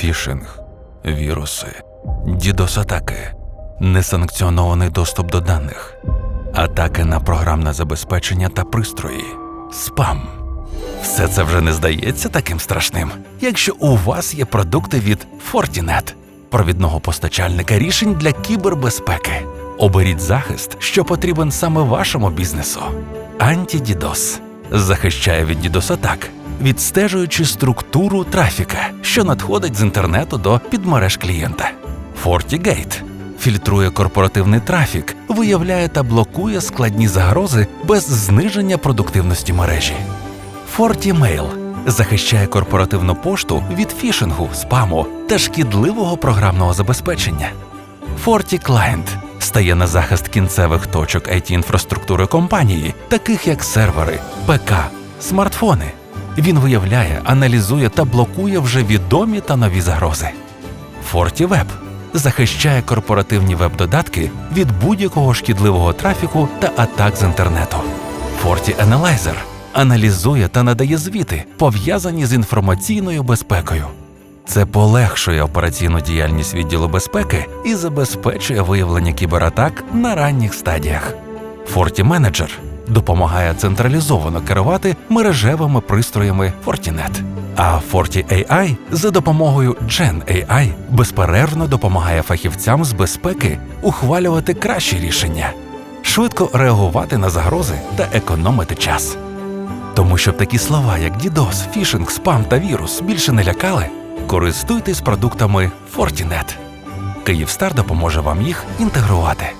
фішинг, віруси, дідос-атаки, несанкціонований доступ до даних, атаки на програмне забезпечення та пристрої, спам. Все це вже не здається таким страшним, якщо у вас є продукти від Fortinet, провідного постачальника рішень для кібербезпеки. Оберіть захист, що потрібен саме вашому бізнесу. Антидідос захищає від дідос-атак, відстежуючи структуру трафіка, що надходить з інтернету до підмереж клієнта. FortiGate фільтрує корпоративний трафік, виявляє та блокує складні загрози без зниження продуктивності мережі. FortiMail захищає корпоративну пошту від фішингу, спаму та шкідливого програмного забезпечення. FortiClient стає на захист кінцевих точок it інфраструктури компанії, таких як сервери, ПК, смартфони. Він виявляє, аналізує та блокує вже відомі та нові загрози. FortiWeb захищає корпоративні веб-додатки від будь-якого шкідливого трафіку та атак з інтернету. FortiAnalyzer аналізує та надає звіти, пов'язані з інформаційною безпекою. Це полегшує операційну діяльність відділу безпеки і забезпечує виявлення кібератак на ранніх стадіях. FortiManager допомагає централізовано керувати мережевими пристроями Fortinet. А FortiAI за допомогою GenAI безперервно допомагає фахівцям з безпеки ухвалювати кращі рішення, швидко реагувати на загрози та економити час. Тому щоб такі слова, як DDoS, фішинг, спам та вірус більше не лякали, користуйтесь продуктами Fortinet. Київстар допоможе вам їх інтегрувати.